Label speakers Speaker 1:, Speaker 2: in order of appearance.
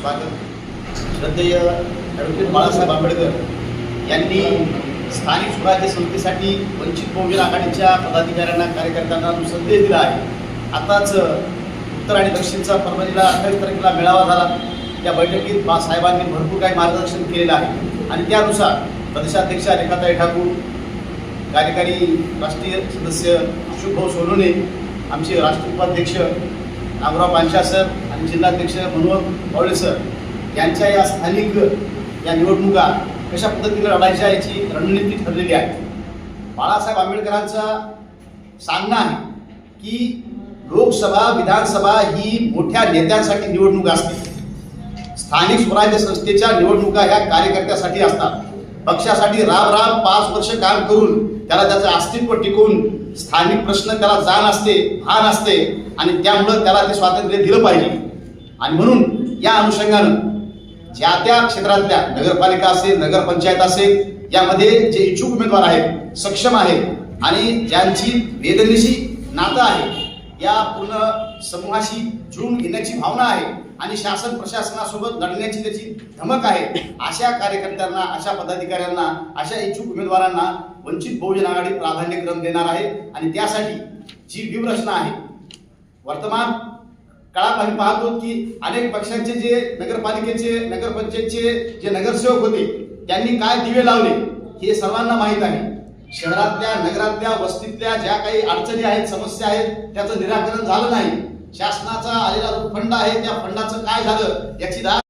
Speaker 1: स्वागत. श्रद्धेय ॲडव्होकेट बाळासाहेब आंबेडकर यांनी स्थानिक स्वराज्य संस्थेसाठी वंचित बहुजन आघाडीच्या पदाधिकाऱ्यांना कार्यकर्त्यांना जो संदेश दिला आहे आताच उत्तर आणि दक्षिणचा परभणीला अठ्ठावीस तारखेला मेळावा झाला. त्या बैठकीत बाळासाहेबांनी भरपूर काही मार्गदर्शन केलेलं आहे. आणि त्यानुसार प्रदेशाध्यक्ष रेखाताई ठाकूर कार्यकारी राष्ट्रीय सदस्य शुभभाऊ सोनोने आमचे राष्ट्रीय उपाध्यक्ष नागराव पानशा सर आणि जिल्हाध्यक्ष मनोहर भावळे सर यांच्या या स्थानिक या निवडणुका कशा पद्धतीने लढायच्या याची रणनीती ठरलेली आहे. बाळासाहेब आंबेडकरांचा सांगणं आहे की लोकसभा विधानसभा ही मोठ्या नेत्यांसाठी निवडणूक असते. स्थानिक स्वराज्य संस्थेच्या निवडणुका ह्या कार्यकर्त्यासाठी असतात. पक्षासाठी राब राब पाच वर्ष काम करून त्याला त्याचं अस्तित्व टिकवून स्थानिक प्रश्न त्याला जाण असते भान असते आणि त्यामुळं त्याला ते स्वातंत्र्य दिलं पाहिजे. आणि म्हणून या अनुषंगानं ज्या त्या क्षेत्रातल्या नगरपालिका असेल नगरपंचायत असेल यामध्ये जे इच्छुक उमेदवार आहेत सक्षम आहेत आणि ज्यांची वेदनेशी नातं आहे या पूर्ण समूहाशी जुळून घेण्याची भावना आहे आणि शासन प्रशासनासोबत लढण्याची त्याची धमक आहे. अशा कार्यकर्त्यांना अशा पदाधिकाऱ्यांना अशा इच्छुक उमेदवारांना वंचित बहुजन आघाडी प्राधान्यक्रम देणार आहे आणि त्यासाठी जी व्यूहरचना आहे. वर्तमान काळात आम्ही पाहतो की अनेक पक्षांचे जे नगरपालिकेचे नगरपंचायतचे जे नगरसेवक होते त्यांनी काय दिवे लावले हे सर्वांना माहीत आहे. शहरातल्या नगरातल्या वस्तीतल्या ज्या काही अडचणी आहेत समस्या आहेत त्याचं निराकरण झालं नाही. शासनाचा आलेला जो फंड आहे त्या फंडाचं काय झालं याची दाद